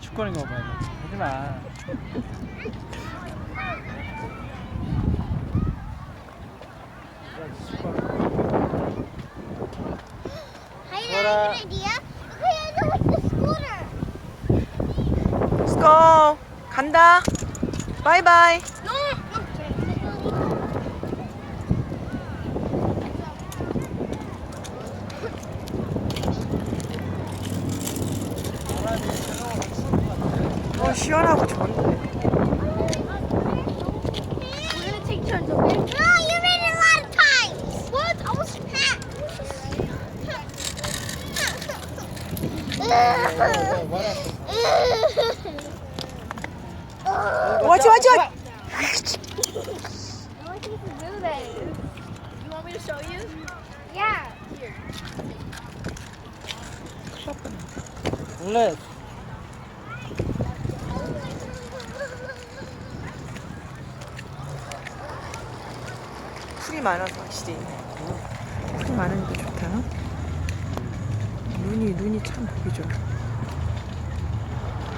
축구하는 거 봐야 돼. 하지 마. Scooter. Let's go. 간다. 바이바이. No. 어, 시원하고 좋은데. Watch, watch, watch. I want you to do this. You want me to show you? Yeah. 원래 풀이 많아서 확실히. 풀이 많으니까 좋다. 눈이, 눈이 참 보기 좋아.